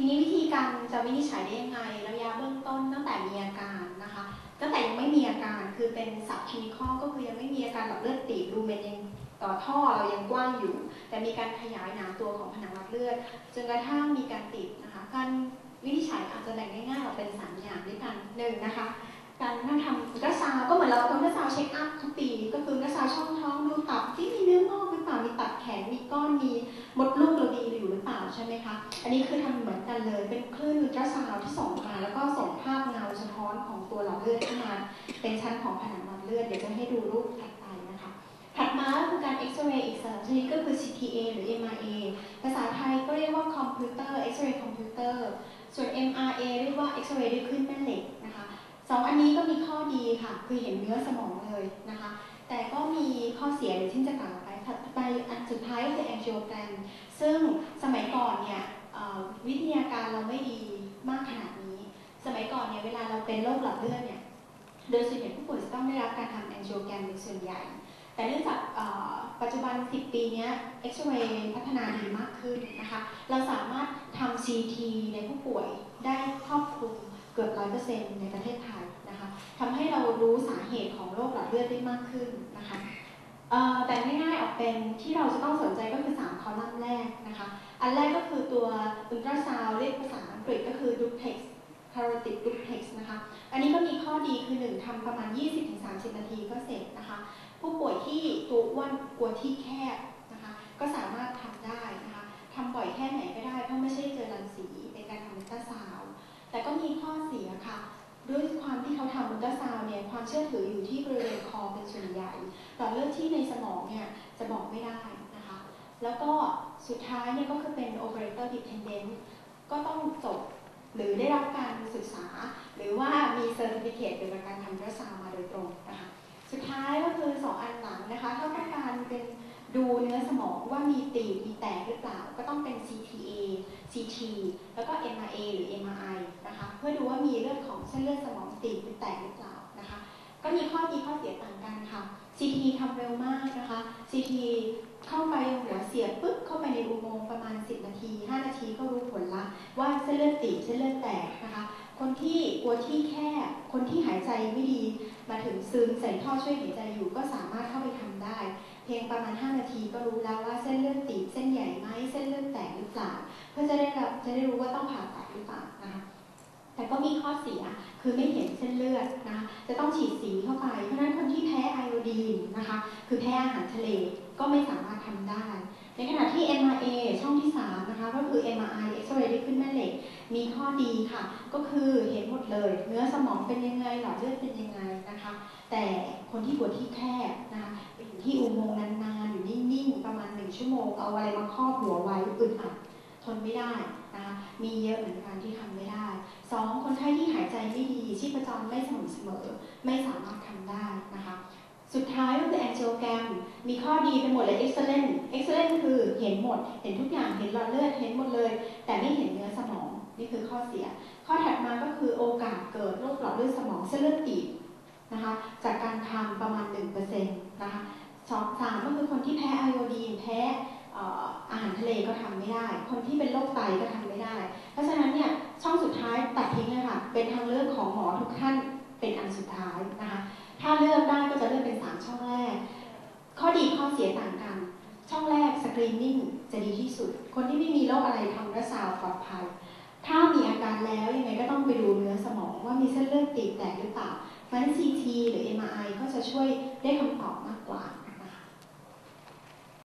ทีนี้วิธีการจะวินิจฉัยได้ยังไง ระยะเบื้องต้นตั้งแต่มีอาการนะคะ ตั้งแต่ยังไม่มีอาการคือเป็นสับคลินิคอลก็คือยังไม่มีอาการหลอดเลือดตีบรูเมนยังต่อท่อเรายังกว้างอยู่ แต่มีการขยายหนาตัวของผนังหลอดเลือดจนกระทั่งมีการติดนะคะการวินิจฉัยอาจจะแบ่งง่ายๆออกเป็นสามอย่างด้วยกันหนึ่งนะคะ การทำอัลตราซาวก็เหมือนเราทำอัลตราซาวเช็คอัพทุกปี ก็คืออัลตราซาวช่อ ของตัวหลอดเลือดขึ้นมาเป็นชั้นของผนังหลอดเลือดเดี๋ยวจะให้ดูรูปถัดไปนะคะถัดมาก็คือการเอ็กซเรย์อีกสองชนิดก็คือ CTA หรือ MRA ภาษาไทยก็เรียกว่าคอมพิวเตอร์เอ็กซเรย์คอมพิวเตอร์ส่วน MRA เรียกว่าเอ็กซเรย์ด้วยคลื่นแม่เหล็กนะคะสองอันนี้ก็มีข้อดีค่ะ คือเห็นเนื้อสมองเลยนะคะ แต่ก็มีข้อเสียอย่างที่จะกล่าวไปถัดไปอันสุดท้ายก็คือ angiogram ซึ่งสมัยก่อนเนี่ยวิทยาการเราไม่ดีมากขนาด เป็นโรคหลอดเลือดเนี่ยโดยส่วนใหญ่ผู้ป่วยจะต้องได้รับการทำ angiogram เป็นส่วนใหญ่ แต่เนื่องจากปัจจุบัน 10 ปีนี้เอ็กซเรย์พัฒนาดีมากขึ้นนะคะ เราสามารถทำ CT ในผู้ป่วยได้ครอบคลุมเกือบ 100%ในประเทศไทยนะคะทำให้เรารู้สาเหตุของโรคหลอดเลือดได้มากขึ้นนะคะแต่ง่ายๆออกเป็นที่เราจะต้องสนใจก็คือ 3 คอลัมน์แรกนะคะ อันแรกก็คือตัวอุลตราซาวเรียกภาษาอังกฤษก็คือ duplex carotid duplex นะคะ อันนี้ก็มีข้อดีคือ 1ทำประมาณ 20-30 นาทีก็เสร็จนะคะ ผู้ป่วยที่ตัวอ้วนกลัวที่แคบนะคะ ก็สามารถทำได้นะคะทำบ่อยแค่ไหนก็ได้ เพราะไม่ใช่เจอรังสีในการทำอุลตราซาวแต่ก็มีข้อเสียค่ะด้วยความที่เขาทำอุลตราซาวเนี่ยความเชื่อถืออยู่ที่บริเวณคอเป็นส่วนใหญ่หลอดเลือดที่ในสมองเนี่ยจะบอกไม่ได้นะคะ แล้วก็สุดท้ายเนี่ยก็คือเป็น operator dependent ก็ต้องจบ หรือได้รับการศึกษา หรือว่ามีเซอร์ติฟิเคตเกี่ยวกับการทำรักษามาโดยตรงนะคะสุดท้ายก็คือ 2 อันหลังนะคะถ้าต้องการเป็นดูเนื้อสมองว่ามีตีบมีแตกหรือเปล่า ก็ต้องเป็น CTA CT แล้วก็ MRA หรือ MRI นะคะเพื่อดูว่ามีเลือดของเส้นเลือดสมองตีบหรือแตกหรือเปล่านะคะก็มีข้อดีข้อเสียต่างกันค่ะ CT ทำเร็วมากนะคะ CT เข้าไปหัวเสียบปุ๊บเข้าไปในอุโมงค์ประมาณ 10 นาที 5 นาทีก็รู้ผลละว่าเส้นเลือดตีบเส้นเลือดแตกนะคะคนที่กลัวที่แคบคนที่หายใจไม่ดี มาถึงซึมใส่ท่อช่วยหายใจอยู่ก็สามารถเข้าไปทำได้ เพียงประมาณ 5 นาทีก็รู้แล้วว่าเส้นเลือดตีบเส้นใหญ่ไหมเส้นเลือดแตกหรือเปล่าเพื่อจะได้รับจะได้รู้ว่าต้องผ่าตัดหรือเปล่านะคะแต่ก็มีข้อเสียคือไม่เห็นเส้นเลือดนะจะต้องฉีดสีเข้าไป เพราะนั้นคนที่แพ้ไอโอดีนนะคะ คือแพ้อาหารทะเลก็ไม่สามารถทำได้ ในขณะที่ MRA ช่องที่3นะคะก็คือ MRI เอ็กซเรย์ที่ขึ้นแม่เหล็ก มีข้อดีค่ะ ก็คือเห็นหมดเลย เนื้อสมองเป็นยังไงหลอดเลือดเป็นยังไงนะคะ แต่คนที่ปวดที่แคบนะคะอยู่ที่อุโมงค์นานๆอยู่นิ่งๆประมาณ1ชั่วโมงเอาอะไรมาครอบหัวไว้อึดอัดทนไม่ได้นะคะมีเยอะเหมือนกันที่ทำไม่ได้สองคนไข้ที่หายใจไม่ดีชีพจรไม่สม่ำเสมอ ไม่สามารถทำได้นะคะสุดท้ายก็คือแองเจโอแกรมมีข้อดีไปหมดเลยเอ็กซ์เลนเอ็กซ์เลนคือเห็นหมด เห็นทุกอย่าง เห็นหลอดเลือด เห็นหมดเลย แต่ไม่เห็นเนื้อสมอง นี่คือข้อเสีย ข้อถัดมาก็คือโอกาสเกิดโรคหลอดเลือดสมองเส้นเลือดตีบนะคะจากการทำประมาณ1%นะคะสองสามก็คือคนที่แพ้ไอโอดีนแพ้อาหารทะเลก็ทำไม่ได้ คนที่เป็นโรคไตก็ทำไม่ได้ เพราะฉะนั้นเนี่ยช่องสุดท้ายตัดทิ้งเลยค่ะ เป็นทางเลือกของหมอทุกท่านเป็นอันสุดท้ายนะคะ ถ้าเลือกได้ก็จะเลือกเป็น 3 ช่องแรก ข้อดีข้อเสียต่างกัน ช่องแรกสกรีนนิ่งจะดีที่สุด คนที่ไม่มีโรคอะไรทำรักษาปลอดภัย ถ้ามีอาการแล้วยังไงก็ต้องไปดูเนื้อสมองว่ามีเส้นเลือดตีบแตกหรือเปล่าเพราะฉะนั้น CT หรือ MRI ก็จะช่วยได้คำตอบมากกว่า